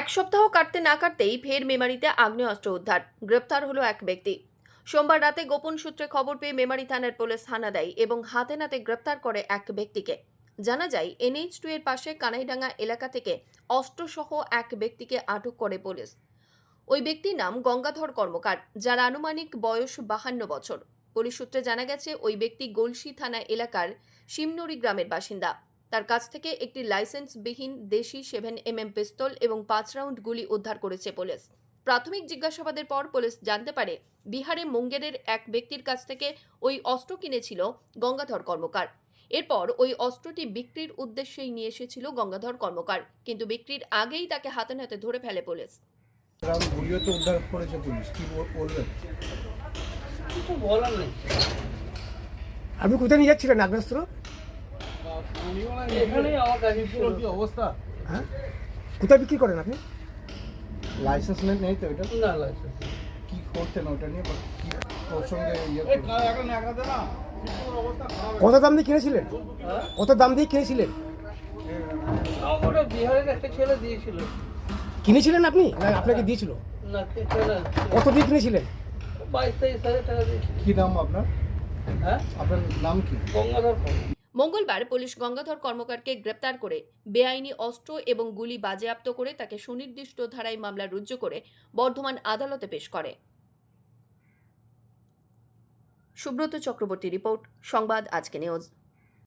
এক সপ্তাহ কাটতে না কাটতেই ফের মেমারিতে আগ্নেয়াস্ত্র উদ্ধার। গ্রেপ্তার হলো এক ব্যক্তি। সোমবার রাতে গোপন সূত্রে খবর পেয়ে মেমারি থানার পুলিশ হানা দেয় এবং হাতে নাতে গ্রেপ্তার করে এক ব্যক্তিকে। জানা যায়, এনএইচ টু এর পাশে কানাইডাঙ্গা এলাকা থেকে অস্ত্রসহ এক ব্যক্তিকে আটক করে পুলিশ। ওই ব্যক্তির নাম গঙ্গাধর কর্মকার, যার আনুমানিক বয়স বাহান্ন বছর। পুলিশ সূত্রে জানা গেছে, ওই ব্যক্তি গলসি থানা এলাকার শিমনড়ি গ্রামের বাসিন্দা। তার কাছ থেকে একটি লাইসেন্সবিহীন দেশি সেভেন এমএম পিস্তল এবং পাঁচ রাউন্ড গুলি উদ্ধার করেছে পুলিশ। প্রাথমিক জিজ্ঞাসাবাদের পর পুলিশ জানতে পারে বিহারে মুঙ্গেরের এক ব্যক্তির কাছ থেকে ওই অস্ত্র কিনেছিল গঙ্গাধর কর্মকার। এরপর ওই অস্ত্রটি বিক্রির উদ্দেশ্যেই নিয়ে এসেছিল গঙ্গাধর কর্মকার কিন্তু বিক্রির আগেই তাকে হাতে নাতে ধরে ফেলে পুলিশ। এরকম গুলিও তো উদ্ধার করেছে পুলিশ কি বলবেন কিছু বলার নেই। আপনি কোথায় নিয়ে যাচ্ছিলেন আগ্নেয়াস্ত্র? এখানেই আমার কাছে কি অবস্থা? হ্যাঁ? কোথায় বিক্রি করেন আপনি? লাইসেন্স নেই তো এটা? না লাইসেন্স কি করতেন ওটা নিয়ে? কি প্রসঙ্গে ইয়ে কত দাম দিয়ে কিনেছিলেন? হ্যাঁ? কত দাম দিয়ে কিনেছিলেন? ওটা বিহারের একটা ছেলে দিয়েছিল। কিনেছিলেন আপনি? না আপনাকে দিয়েছিল? কত দিয়ে কিনেছিলেন? বাইশ তেইশ হাজার টাকা দিয়েছিল। কি নাম আপনার? হ্যাঁ? আপনার নাম কি? গঙ্গাধর মঙ্গলবার পুলিশ গঙ্গাধর কর্মকারকে গ্রেপ্তার করে বেআইনি অস্ত্র এবং গুলি বাজেয়াপ্ত করে তাকে সুনির্দিষ্ট ধারায় মামলা রুজু করে বর্ধমান আদালতে পেশ করে। সুব্রত চক্রবর্তী রিপোর্ট, সংবাদ আজকে নিউজ।